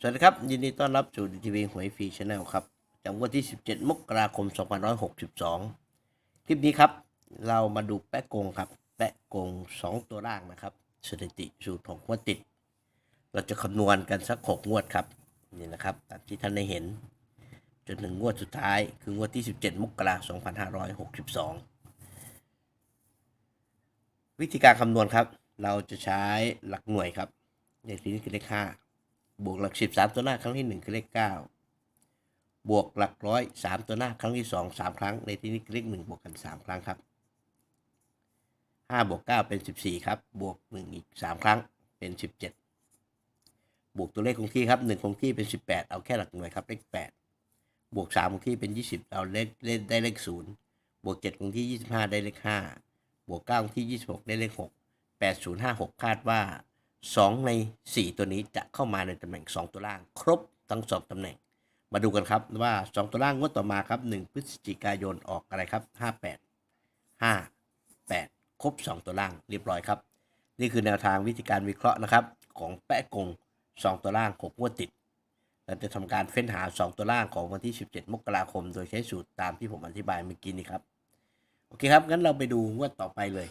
สวัสดีครับ ยินดีต้อนรับสู่ดีทีวีหวยฟรีชาแนลครับจำวันที่ 17 มกราคม 2562 คลิปนี้ครับ เรามาดูแปะกงครับ แปะกง 2 ตัวล่างนะครับ สถิติสูตรของงวดติด เราจะคำนวณกันสัก 6 งวดครับ นี่นะครับตามที่ท่านได้เห็น จนถึงงวดสุดท้าย คืองวดที่ 17 มกราคม 2562 วิธีการคำนวณครับ เราจะใช้หลักหน่วยครับ ในที่นี้คือเลข5 บวกหลักสิบสามตัวหน้าครั้งที่หนึ่งคือเลขเก้าบวกหลักร้อยสามตัวหน้าครั้งที่สองสามครั้ง ในที่นี้เลขหนึ่งบวกกันสามครั้งครับห้าบวกเก้าเป็นสิบสี่ครับ บวกหนึ่งอีกสามครั้งเป็นสิบเจ็ดบวกตัวเลขคงที่ครับหนึ่งคงที่เป็นสิบแปดเอาแค่หลักหน่วยครับเลขแปดบวกสามคงที่เป็นยี่สิบเอาเลขเลขได้เลขศูนย์บวกเจ็ดคงที่ยี่สิบห้าได้เลขห้าบวกเก้าคงที่ยี่สิบหกได้เลขหกแปดศูนย์ห้าหกคาดว่า 2 ใน 4 ตัวนี้จะเข้ามาในตำแหน่ง 2 ตัวล่าง ครบทั้ง 2ตำแหน่ง มาดูกันครับว่า 2 ตัวล่างงวดต่อมาครับ 1 พฤศจิกายนออกอะไรครับ 58 58 ครบ 2 ตัวล่างเรียบร้อยครับ นี่คือแนวทางวิธีการวิเคราะห์นะครับ ของแปะกง 2 ตัวล่าง6งวดติดเราจะทำการเฟ้นหา 2 ตัวล่างของวันที่ 17 มกราคม โดยใช้สูตรตามที่ผมอธิบายเมื่อกี้นี้ครับ โอเคครับ งั้นเราไปดูงวดต่อไปเลย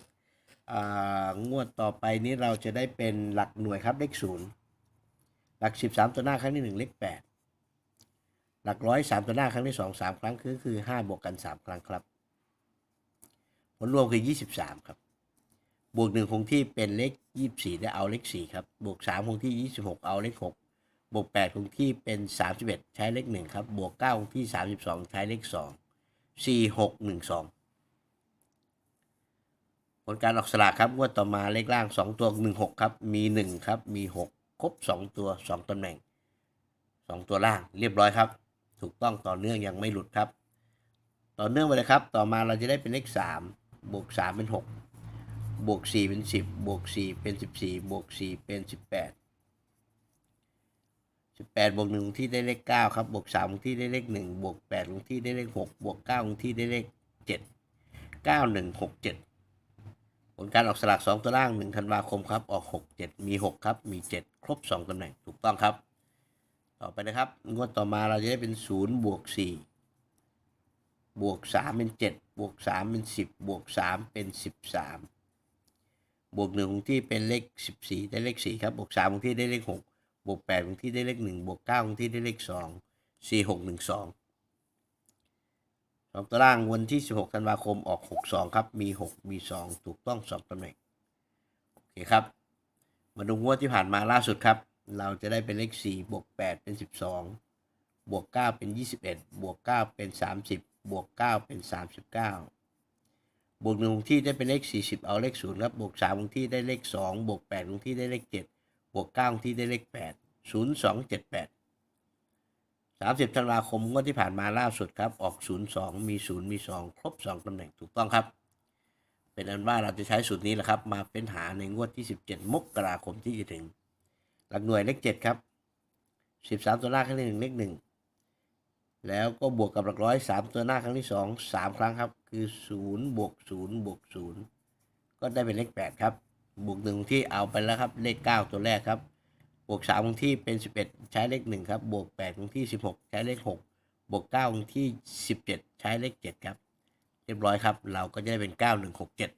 งวดต่อไปนี้เราจะได้เป็นหลักหน่วยครับเลขศูนย์หลักสิบสามตัวหน้าครั้งที่หนึ่งเลขแปดหลักร้อยสามตัวหน้าครั้งที่สองสามครั้งคือคือห้าบวกกันสามครั้งครับ ผลรวมคือยี่สิบสามครับ บวกหนึ่งคงที่เป็นเลขยี่สิบสี่ได้เอาเลขสี่ครับ บวกสามคงที่ยี่สิบหกเอาเลขหกบวกแปดคงที่เป็นสามสิบเอ็ดใช้เลขหนึ่งครับ บวกเก้าคงที่สามสิบสองใช้เลขสองสี่หกหนึ่งสอง ผลการออกสลากครับงวดต่อมาเลขล่าง 2 ตัว 1 6 ครับ มี 1 ครับ มี 6 ครบ 2 ตัว 2ตำแหน่ง 2 ตัวล่างเรียบร้อยครับ ถูกต้องต่อเนื่องยังไม่หลุดครับ ต่อเนื่องไปเลยครับ ต่อมาเราจะได้เป็นเลข 3 บวก 3 เป็น 6 บวก 4 เป็น 10 บวก 4 เป็น 14 บวก 4 เป็น 18 18บวก1ที่ได้เลข9ครับบวก3ที่ได้เลข1บวก8ลงที่ได้เลข6บวก9ที่ได้เลข7 9 1 6 7 ผลการออกสลาก2ตัวล่าง1ธันวาคมครับออก 6 7 มี 6 ครับ มี 7 ครบ 2ตำแหน่งถูกต้องครับ ต่อไปนะครับ งวดต่อมาเราจะได้เป็น 0 บวก 4 บวก 3 เป็น 7 บวก 3 เป็น 10 บวก 3 เป็น 13 บวก1คงที่เป็นเลข 14 ได้เลข 4 ครับ บวก3คงที่ได้เลข 6 บวก8คงที่ได้เลข 1 บวก9คงที่ได้เลข 2 4 6 1 2 สองตัวล่างวันที่ 16 ธันวาคมออก 62 ครับ มี 6 มี 2 ถูกต้อง 2ตำแหน่ง โอเคครับ มาดูงวดที่ผ่านมาล่าสุดครับ เราจะได้เป็นเลข 4 บวก 8 เป็น 12 บวก 9 เป็น 21 บวก 9 เป็น 30 บวก 9 เป็น 39 บวก1คงที่ได้เป็นเลข 40 เอาเลข 0 ครับ บวก3คงที่ได้เลข 2 บวก8คงที่ได้เลข 7 บวก9คงที่ได้เลข 8 0 2 7 8 30ธันวาคมงวดที่ผ่านมาล่าสุดครับ ออก 02 มี 0 มี 2 ครบ 2ตำแหน่งถูกต้องครับ เป็นอันว่าเราจะใช้สูตรนี้แหละครับ มาเป็นหาในงวดที่ 17 มกราคมที่จะถึง หลักหน่วยเลข7ครับ 13 ตัวหน้าครั้งที่1เลข1แล้วก็บวกกับหลักร้อย3ตัวหน้าครั้งที่ 2 3 ครั้งครับ คือ 0 บวก 0 บวก 0 ก็ได้เป็นเลข 8 ครับ บวกหนึ่งที่เอาไปแล้วครับ เลข 9 ตัวแรกครับ บวกสามคงที่เป็นสิบเอ็ดใช้เลขหนึ่งครับ บวกแปดคงที่สิบหกใช้เลขหกบวกเก้าคงที่สิบเจ็ดใช้เลขเจ็ดครับ เรียบร้อยครับ เราก็จะได้เป็นเก้าหนึ่งหกเจ็ด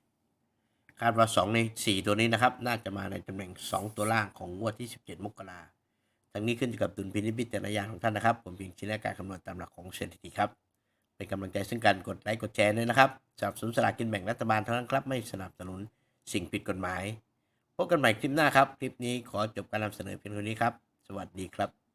คาดว่าสองในสี่ตัวนี้นะครับ น่าจะมาในตำแหน่งสองตัวล่างของงวดที่สิบเจ็ดมกราทั้งนี้ขึ้นอยู่กับดุลพินิจพิจารณาของท่านนะครับ ผมเพียงชี้แนะการคำนวณตามหลักของเศรษฐกิจครับ เป็นกำลังใจซึ่งกันกดไลค์กดแชร์ด้วยนะครับสนับสนุนสลากกินแบ่งรัฐบาลเท่านั้นครับไม่สนับสนุนสิ่งผิดกฎหมาย พบกันใหม่คลิปหน้าครับ คลิปนี้ขอจบการนำเสนอเพียงเท่านี้ครับ สวัสดีครับ